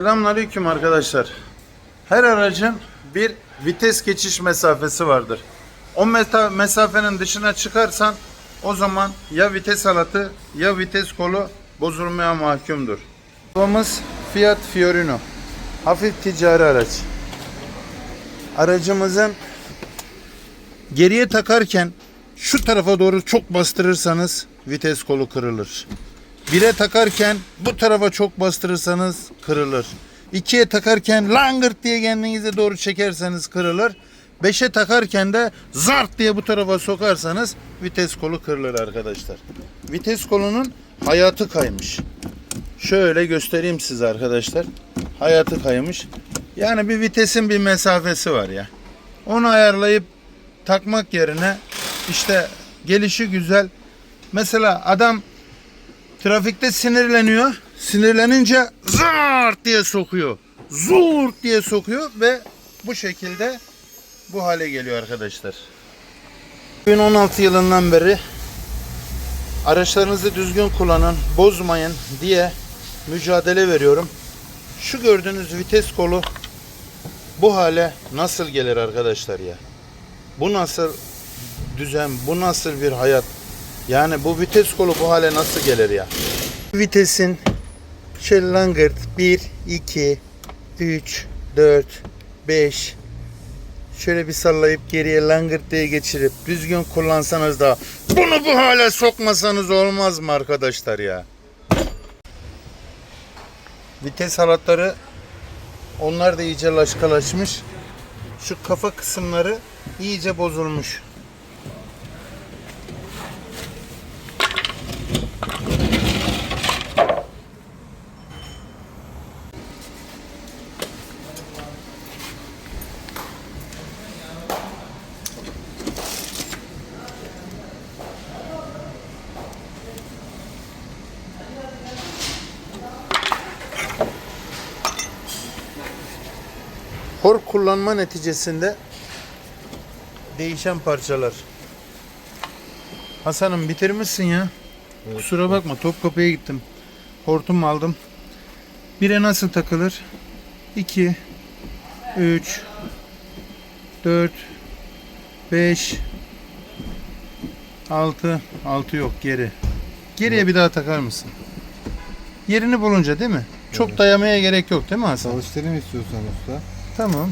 Selamünaleyküm arkadaşlar. Her aracın bir vites geçiş mesafesi vardır. O mesafenin dışına çıkarsan o zaman ya vites halatı ya vites kolu bozulmaya mahkumdur. Arabamız Fiat Fiorino. Hafif ticari araç. Aracımızın geriye takarken şu tarafa doğru çok bastırırsanız vites kolu kırılır. Bire takarken bu tarafa çok bastırırsanız kırılır. İkiye takarken langırt diye kendinize doğru çekerseniz kırılır. Beşe takarken de zart diye bu tarafa sokarsanız vites kolu kırılır arkadaşlar. Vites kolunun hayatı kaymış. Şöyle göstereyim size arkadaşlar. Hayatı kaymış. Yani bir vitesin bir mesafesi var ya. Onu ayarlayıp takmak yerine işte gelişi güzel. Mesela adam Trafikte sinirleniyor. Sinirlenince zart diye sokuyor. Zurt diye sokuyor ve bu şekilde bu hale geliyor arkadaşlar. 2016 yılından beri araçlarınızı düzgün kullanın, bozmayın diye mücadele veriyorum. Şu gördüğünüz vites kolu bu hale nasıl gelir arkadaşlar ya? Bu nasıl düzen, bu nasıl bir hayat? Yani bu vites kolu bu hale nasıl gelir ya? Vitesin şöyle langırt 1, 2, 3, 4, 5 şöyle bir sallayıp geriye langırt diye geçirip düzgün kullansanız da bunu bu hale sokmasanız olmaz mı arkadaşlar ya? Vites halatları onlar da iyice laşkalaşmış. Şu kafa kısımları iyice bozulmuş. Hor kullanma neticesinde değişen parçalar. Hasan'ım bitirmişsin ya. Kusura bakma Topkapı'ya gittim. Hortum aldım. Bire nasıl takılır? 2 3 4 5 6 6 yok geri. Geriye bir daha takar mısın? Yerini bulunca değil mi? Çok dayamaya gerek yok değil mi Hasan? Çalıştırayım istiyorsan usta. Tamam.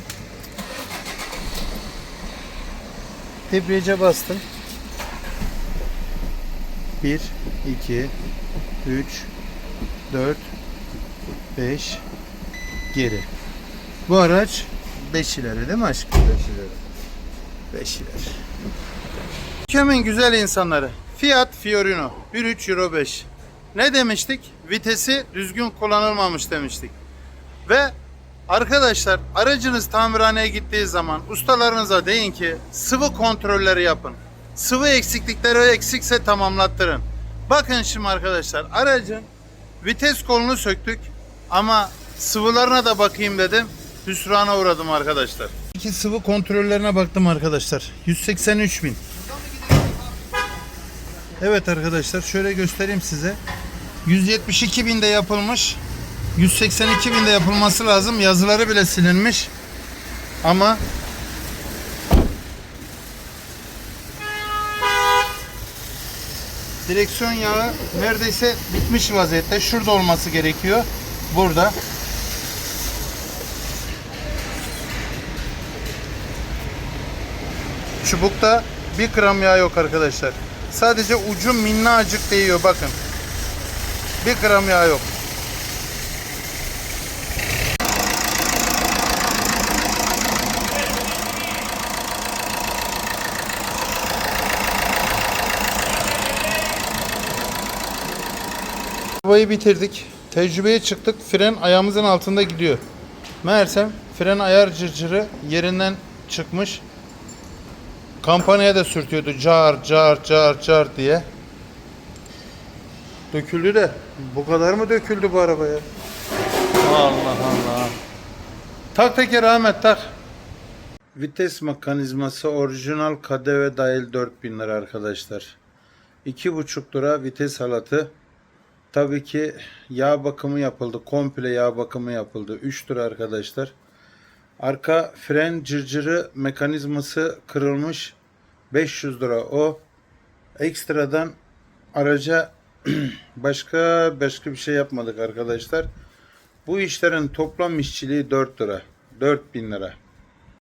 Debriyaja bastın. 1, 2, 3, 4, 5, geri. Bu araç 5 ileri değil mi aşkım? 5 ileri. 5 ileri. Ülkemin güzel insanları. Fiat Fiorino 1.3 Euro 5. Ne demiştik? Vitesi düzgün kullanılmamış demiştik. Ve arkadaşlar aracınız tamirhaneye gittiği zaman ustalarınıza deyin ki sıvı kontrolleri yapın. Sıvı eksiklikleri eksikse tamamlattırın. Bakın şimdi arkadaşlar aracın vites kolunu söktük ama sıvılarına da bakayım dedim. Hüsrana uğradım arkadaşlar. İki sıvı kontrollerine baktım arkadaşlar. 183 bin. Evet arkadaşlar şöyle göstereyim size. 172 binde yapılmış. 182 binde yapılması lazım. Yazıları bile silinmiş. Ama direksiyon yağı neredeyse bitmiş vaziyette. Şurada olması gerekiyor. Burada. Çubukta bir gram yağ yok arkadaşlar. Sadece ucu minnacık değiyor bakın. Bir gram yağ yok. Arabayı bitirdik. Tecrübeye çıktık. Fren ayağımızın altında gidiyor. Meğersem fren ayar cırcırı yerinden çıkmış. Kampanyaya da sürtüyordu. Car car car car diye. Döküldü de. Bu kadar mı döküldü bu arabaya? Allah Allah. Tak teker Ahmet tak. Vites mekanizması orijinal KDV dahil 4000 lira arkadaşlar. 2,5 lira vites halatı Tabii ki yağ bakımı yapıldı. Komple yağ bakımı yapıldı. 3 lira arkadaşlar. Arka fren cırcırı mekanizması kırılmış. 500 lira o. Ekstradan araca başka başka bir şey yapmadık arkadaşlar. Bu işlerin toplam işçiliği 4 lira. 4000 lira.